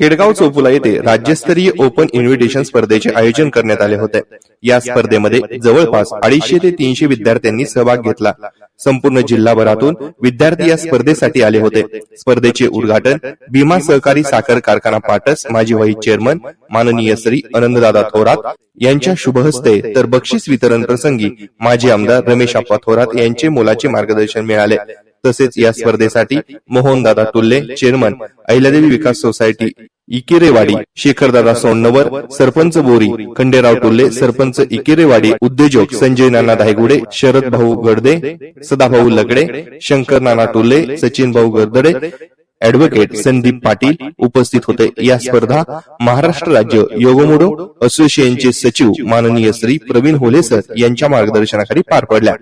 केडगाव चोपुला येथे राज्यस्तरीय open invitation स्पर्धेचे आयोजन करण्यात आले होते. या स्पर्धेमध्ये जवळपास अडीचशे ते तीनशे विद्यार्थ्यांनी सहभाग घेतला. संपूर्ण जिल्हाभरातून विद्यार्थी या स्पर्धेसाठी आले होते. स्पर्धेचे उद्घाटन भीमा सहकारी साखर कारखाना पाटस माजी व्हाईस चेअरमन माननीय श्री आनंददादा थोरात यांच्या शुभहस्ते तर बक्षीस वितरण प्रसंगी माजी आमदार रमेश आप्पा थोरात यांचे मोलाचे मार्गदर्शन मिळाले. तसेच या स्पर्धेसाठी मोहनदादा तुल्ले चेअरमन अहिल्यादेवी विकास सोसायटी इकेरेवाडी शेखरदादा सोन्नवर सरपंच बोरी खंडेराव टोल्ले सरपंच इकेरेवाडी उद्योजक संजय नाना धायगुडे शरद भाऊ गडदे सदाभाऊ लगडे शंकर नाना टोल्ले सचिन भाऊ गर्दडे ऍडव्होकेट संदीप पाटील उपस्थित होते. या स्पर्धा महाराष्ट्र राज्य योगोमोडो असोसिएशनचे सचिव माननीय श्री प्रवीण होले सर यांच्या मार्गदर्शनाखाली पार पडल्या.